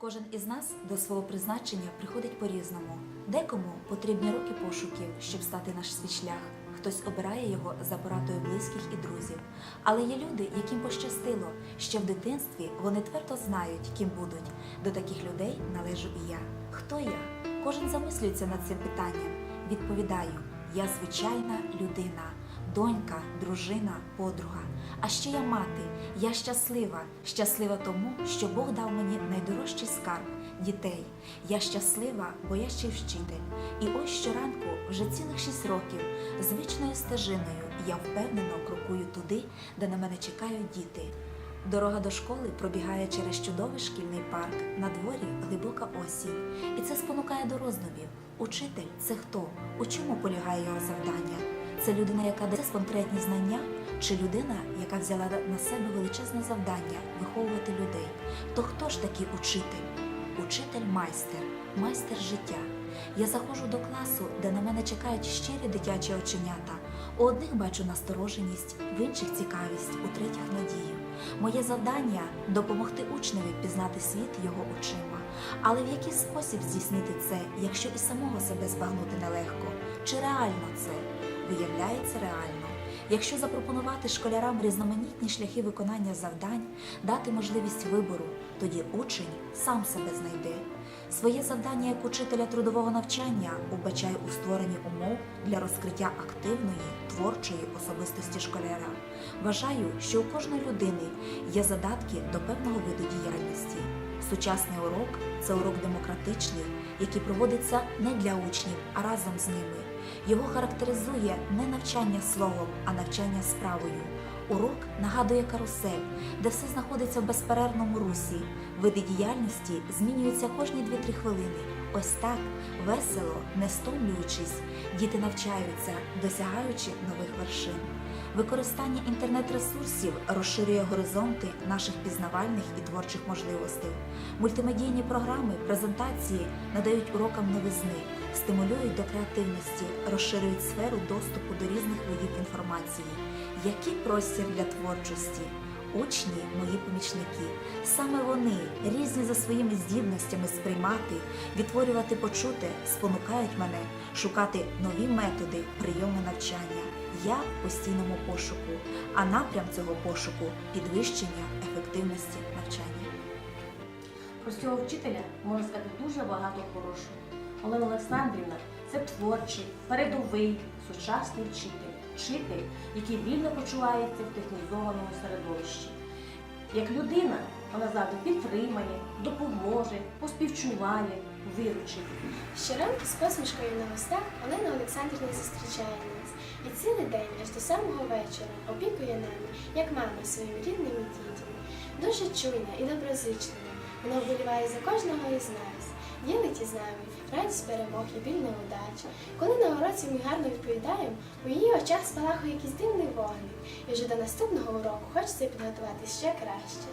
Кожен із нас до свого призначення приходить по-різному. Декому потрібні роки пошуків, щоб стати наш свій шлях. Хтось обирає його за порадою близьких і друзів. Але є люди, яким пощастило, що в дитинстві вони твердо знають, ким будуть. До таких людей належу і я. Хто я? Кожен замислюється над цим питанням. Відповідаю: я звичайна людина, донька, дружина, подруга. А ще я мати, я щаслива, щаслива тому, що Бог дав мені найдорожчий скарб дітей. Я щаслива, бо я ще вчитель. І ось щоранку, вже цілих шість років, звичною стежиною я впевнено крокую туди, де на мене чекають діти. Дорога до школи пробігає через чудовий шкільний парк. На дворі глибока осінь. І це спонукає до роздумів. Учитель це хто? У чому полягає його завдання? Це людина, яка дає конкретні знання, чи людина, яка взяла на себе величезне завдання виховувати людей? То хто ж такий учитель? Учитель майстер, майстер життя. Я заходжу до класу, де на мене чекають щирі дитячі оченята. У одних бачу настороженість, в інших цікавість, у третіх надію. Моє завдання допомогти учневі пізнати світ його очима. Але в який спосіб здійснити це, якщо і самого себе збагнути нелегко? Чи реально це? Виявляється реально. Якщо запропонувати школярам різноманітні шляхи виконання завдань, дати можливість вибору, тоді учень сам себе знайде. Своє завдання як учителя трудового навчання убачаю у створенні умов для розкриття активної, творчої особистості школяра. Вважаю, що у кожної людини є задатки до певного виду діяльності. Сучасний урок це урок демократичний, який проводиться не для учнів, а разом з ними. Його характеризує не навчання словом, а навчання справою. Урок нагадує карусель, де все знаходиться в безперервному русі. Види діяльності змінюються кожні 2-3 хвилини. Ось так, весело, не стомлюючись, діти навчаються, досягаючи нових вершин. Використання інтернет-ресурсів розширює горизонти наших пізнавальних і творчих можливостей. Мультимедійні програми, презентації надають урокам новизни, стимулюють до креативності, розширюють сферу доступу до різних видів інформації. Який простір для творчості? Учні, мої помічники, саме вони, різні за своїми здібностями сприймати, відтворювати почуте, спонукають мене шукати нові методи прийому навчання. Я в постійному пошуку, а напрям цього пошуку підвищення ефективності навчання. Про цього вчителя можна сказати дуже багато хорошого. Олена Олександрівна це творчий, передовий, сучасний вчитель, вчитель, який вільно почувається в технізованому середовищі. Як людина, вона завжди підтримає, допоможе, поспівчуває, виручить. Щоранку з посмішкою на устах Олена Олександрівна зустрічає нас і цілий день аж до самого вечора опікує нами, як мама своїм рідним і дітям. Дуже чуйна і доброзичлива. Вона вболіває за кожного із нас, ділить із нами радість перемог і біль неудач. Коли на уроці ми гарно відповідаємо, у її очах спалахує якийсь дивний вогник, і вже до наступного уроку хочеться підготувати ще краще.